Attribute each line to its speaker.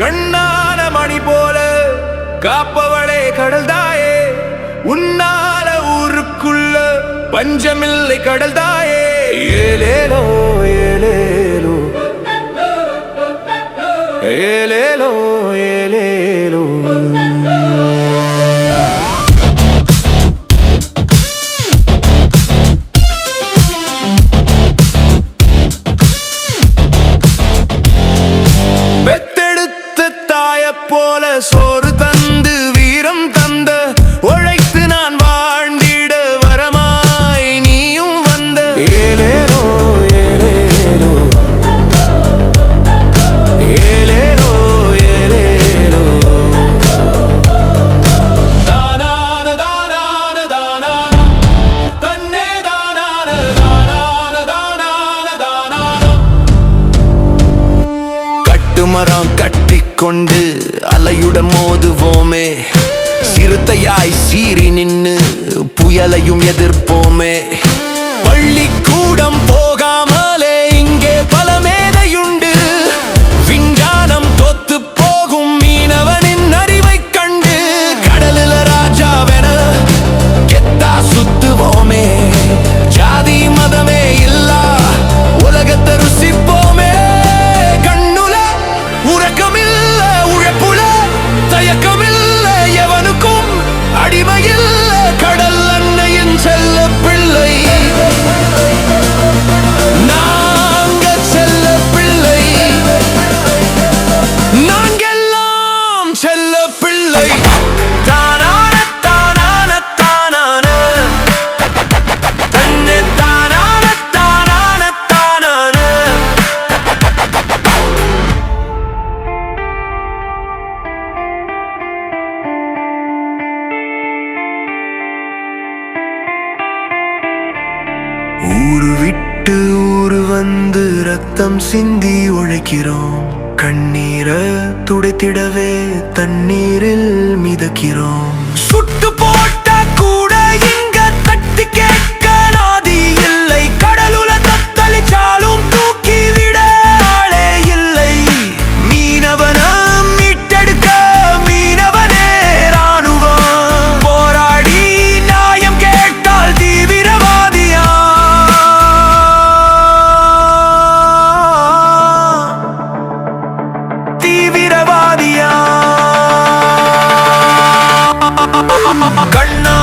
Speaker 1: கண்ணான மணி போல காப்பவளே கடல் தாயே உன்னால ஊருக்குள்ள பஞ்சமில்லை கடல் தாயே ஏலேலோ ஏலேலோ. ஏலேலோ ஏலேலோ. கமரம் கட்டிக்கொண்டு அலையுடன் மோதுவோமே. சிறுத்தையாய் சீறி நின்று புயலையும் எதிர்ப்போமே. ரத்தம் சிந்தி உழைக்கிறோம். கண்ணீரை துடைத்திடவே தண்ணீரில் மிதக்கிறோம். தீவிரவாதியா? கண்ணா